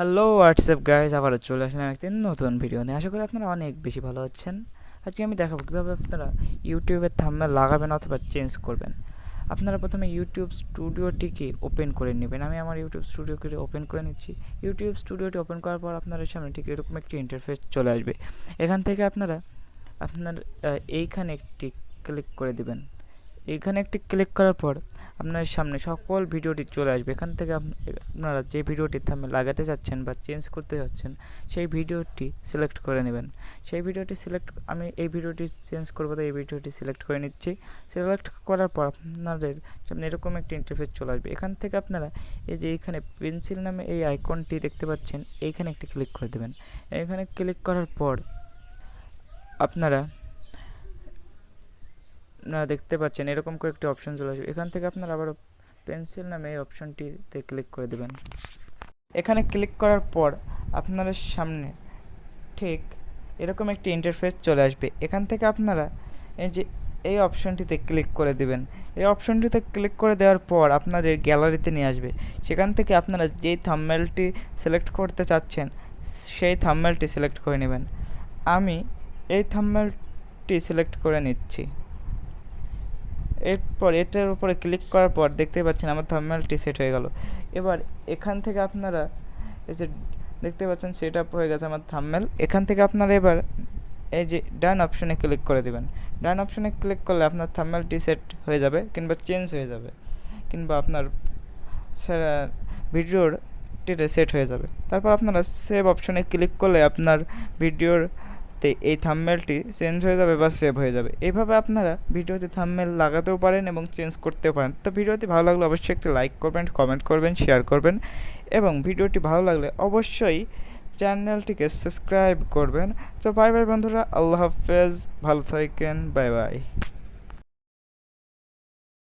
Hello WhatsApp guys আবারও চলে আসলাম একটি নতুন ভিডিও নিয়ে। আশা করি আপনারা অনেক বেশি ভালো আছেন। আজকে আমি দেখাবো কীভাবে আপনারা ইউটিউবের থাম্বনেল লাগাবেন অথবা চেঞ্জ করবেন। আপনারা প্রথমে ইউটিউব স্টুডিওটিকে ওপেন করে নেবেন। আমি আমার ইউটিউব স্টুডিওকে ওপেন করে নিচ্ছি। ইউটিউব স্টুডিওটি ওপেন করার পর আপনাদের সামনে ঠিক এরকম একটি ইন্টারফেস চলে আসবে। এখান থেকে আপনারা, আপনার এইখানে একটি ক্লিক করে দেবেন। এইখানে একটি ক্লিক করার পর আপনার সামনে সকল ভিডিওটি চলে আসবে। এখান থেকে আপ- আপনারা যে ভিডিওটি থামে লাগাতে চাচ্ছেন বা চেঞ্জ করতে যাচ্ছেন সেই ভিডিওটি সিলেক্ট করে নেবেন। সেই ভিডিওটি সিলেক্ট আমি এই ভিডিওটি চেঞ্জ করব তো এই ভিডিওটি সিলেক্ট করে নিচ্ছি। সিলেক্ট করার পর আপনাদের সামনে এরকম একটি ইন্টারফেস চলে আসবে। এখান থেকে আপনারা এই যে এইখানে পেন্সিল নামে এই আইকনটি দেখতে পাচ্ছেন, এইখানে একটি ক্লিক করে দেবেন। এখানে ক্লিক করার পর আপনারা আপনারা দেখতে পাচ্ছেন, এরকম করে একটি অপশন চলে আসবে। এখান থেকে আপনারা আবারও পেন্সিল নামে এই অপশনটিতে ক্লিক করে দেবেন। এখানে ক্লিক করার পর আপনাদের সামনে ঠিক এরকম একটি ইন্টারফেস চলে আসবে। এখান থেকে আপনারা এই যে, এই অপশনটিতে ক্লিক করে দিবেন। এই অপশনটিতে ক্লিক করে দেওয়ার পর আপনাদের গ্যালারিতে নিয়ে আসবে। সেখান থেকে আপনারা যেই থাম্বনেলটি সিলেক্ট করতে চাচ্ছেন, সেই থাম্বনেলটি সিলেক্ট করে নেবেন। আমি এই থাম্বনেলটি সিলেক্ট করে নিচ্ছি। এরপর এটার উপরে ক্লিক করার পর দেখতে পাচ্ছেন আমার থাম্বনেলটি সেট হয়ে গেল। এবার এখান থেকে আপনারা এই যে দেখতে পাচ্ছেন সেট আপ হয়ে গেছে আমার থাম্বনেল এখান থেকে আপনারা এবার এই যে ডান অপশনে ক্লিক করে দেবেন। ডান অপশনে ক্লিক করলে আপনার থাম্বনেলটি সেট হয়ে যাবে কিংবা চেঞ্জ হয়ে যাবে কিংবা আপনার ভিডিওর সেট হয়ে যাবে। তারপর আপনারা সেভ অপশনে ক্লিক করলে আপনার ভিডিওর তে এই থাম্বনেলটি চেঞ্জ হয়ে যাবে বা সেভ হয়ে যাবে। এইভাবে আপনারা ভিডিওতে থাম্বনেল লাগাতেও পারেন এবং চেঞ্জ করতেও পারেন। তো ভিডিওটি ভালো লাগলে অবশ্যই একটি লাইক করবেন কমেন্ট করবেন শেয়ার করবেন এবং ভিডিওটি ভালো লাগলে অবশ্যই চ্যানেলটিকে সাবস্ক্রাইব করবেন। তো বাই বাই বন্ধুরা, আল্লাহ হাফেজ, ভালো থাকেন বাই বাই